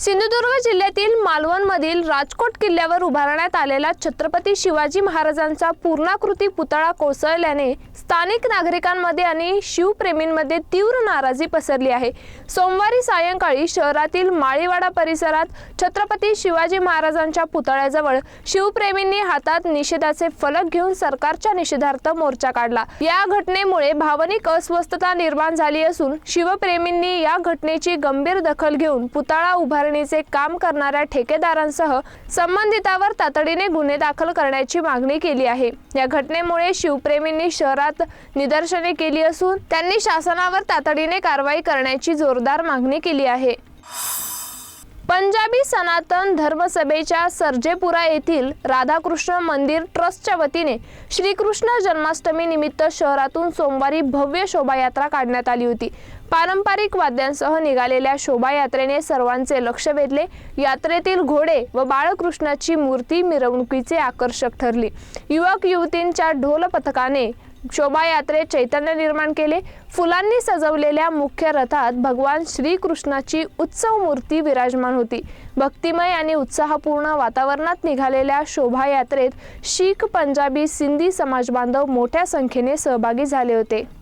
सिंधुदुर्ग जिल्ह्यातील मालवणमधील राजकोट किल्ल्यावर उभारण्यात आलेला छत्रपती शिवाजी महाराजांचा पूर्णाकृती पुतळा कोसळल्याने स्थानिक नागरिकांमध्ये आणि शिवप्रेमींमध्ये तीव्र नाराजी पसरली आहे. सोमवारी सायंकाळी शहरातील माळीवाडा परिसरात छत्रपती शिवाजी महाराजांच्या पुतळ्याजवळ शिवप्रेमींनी हातात निषेधाचे फलक घेऊन सरकारच्या निषेधार्थ मोर्चा काढला. या घटनेमुळे भावनिक अस्वस्थता निर्माण झाली असून शिवप्रेमींनी या घटनेची गंभीर दखल घेऊन पुतळा उभारणीचे काम करणाऱ्या ठेकेदारांसह संबंधितावर तातडीने गुन्हे दाखल करण्याची मागणी केली आहे. या घटनेमुळे शिवप्रेमींनी शहरात निदर्शने केली असून त्यांनी शासनावर तातडीने कारवाई करण्याची जोरदार मागणी केली आहे. पंजाबी सनातन धर्मसभेच्या सर्जेपुरा येथील राधाकृष्ण मंदिर ट्रस्टच्या वतीने श्रीकृष्ण जन्माष्टमी निमित्त शहरातून सोमवारी भव्य शोभायात्रा काढण्यात आली होती. पारंपरिक वाद्यांसह निघालेल्या शोभायात्रेने सर्वांचे लक्ष वेधले. यात्रेतील घोडे व बाळकृष्णाची मूर्ती मिरवणुकीचे आकर्षक ठरली. युवक युवतींच्या ढोल पथकाने शोभायात्रेत चैतन्य निर्माण केले. फुलांनी सजवलेल्या मुख्य रथात भगवान श्रीकृष्णाची उत्सव मूर्ती विराजमान होती. भक्तिमय आणि उत्साहपूर्ण वातावरणात निघालेल्या शोभायात्रेत शीख पंजाबी सिंधी समाजबांधव मोठ्या संख्येने सहभागी झाले होते.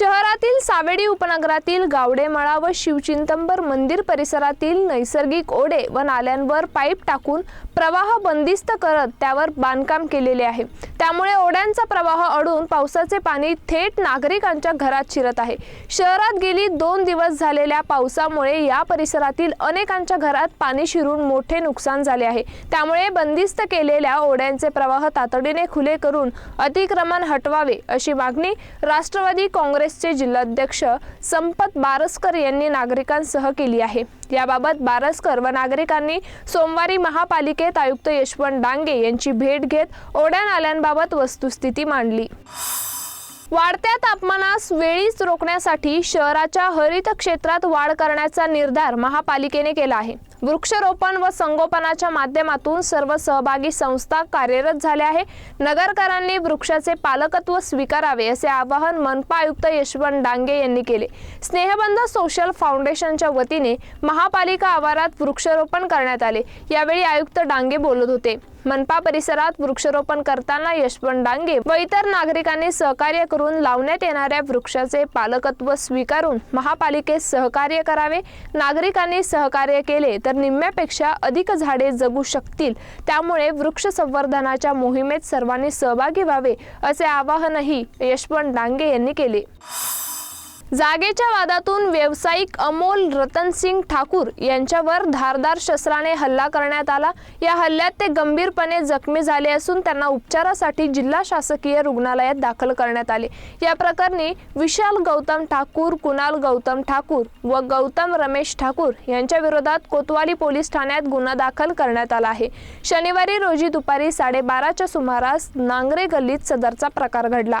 शहरातील सावेडी उपनगरातील गावडेमळा व शिवचिंतंबर मंदिर परिसरातील नैसर्गिक ओढे व नाल्यांवर पाईप टाकून प्रवाह बंदिस्त करत त्यावर बांधकाम केलेले आहे. त्यामुळे ओढ्यांचा प्रवाह अडून पावसाचे पाणी थेट नागरिकांच्या घरात शिरत आहे. शहरात गेली दोन दिवस झालेल्या पावसामुळे या परिसरातील अनेकांच्या घरात पाणी शिरून मोठे नुकसान झाले आहे. त्यामुळे बंदिस्त केलेल्या ओढ्यांचे प्रवाह तातडीने खुले करून अतिक्रमण हटवावे अशी मागणी राष्ट्रवादी काँग्रेस काँग्रेसचे जिल्हाध्यक्ष संपत बारसकर यांनी नागरिकांसह केली आहे. याबाबत बारसकर व नागरिकांनी सोमवारी महापालिकेत आयुक्त यशवंत डांगे यांची भेट घेत ओढ्या नाल्यांबाबत वस्तुस्थिती मांडली. वाढत्या तापमानास वेळीच रोखण्यासाठी शहराच्या हरित क्षेत्रात वाढ करण्याचा निर्धार महापालिकेने केला आहे. वृक्षरोपण व संगोपनाच्या माध्यमातून सर्व सहभागी संस्था कार्यरत झाल्या आहे नगरकरांनी वृक्षाचे पालकत्व स्वीकारावे असे आवाहन मनपा आयुक्त यशवंत डांगे यांनी केले. स्नेहबंध सोशल फाउंडेशनच्या वतीने महापालिका आवारात वृक्षारोपण करण्यात आले. यावेळी आयुक्त डांगे बोलत होते. मनपा परिसरात वृक्षारोपण करताना यशवंत डांगे व इतर नागरिकांनी सहकार्य करून लावण्यात येणाऱ्या वृक्षाचे पालकत्व स्वीकारून महापालिकेत सहकार्य करावे. नागरिकांनी सहकार्य केले तर निम्म्यापेक्षा अधिक झाडे जगू शकतील. त्यामुळे वृक्ष संवर्धनाच्या मोहिमेत सर्वांनी सहभागी व्हावे असे आवाहनही यशवंत डांगे यांनी केले. जागेच्या वादातून व्यावसायिक अमोल रतनसिंग ठाकूर यांच्यावर धारदार शस्त्राने हल्ला करण्यात आला. या हल्ल्यात ते गंभीरपणे जखमी झाले असून त्यांना उपचारासाठी जिल्हा शासकीय रुग्णालयात दाखल करण्यात आले. या प्रकरणी विशाल गौतम ठाकूर कुणाल गौतम ठाकूर व गौतम रमेश ठाकूर यांच्या विरोधात कोतवाली पोलीस ठाण्यात गुन्हा दाखल करण्यात आला आहे. शनिवारी रोजी दुपारी साडेबाराच्या सुमारास नांगरे गल्लीत सदरचा प्रकार घडला.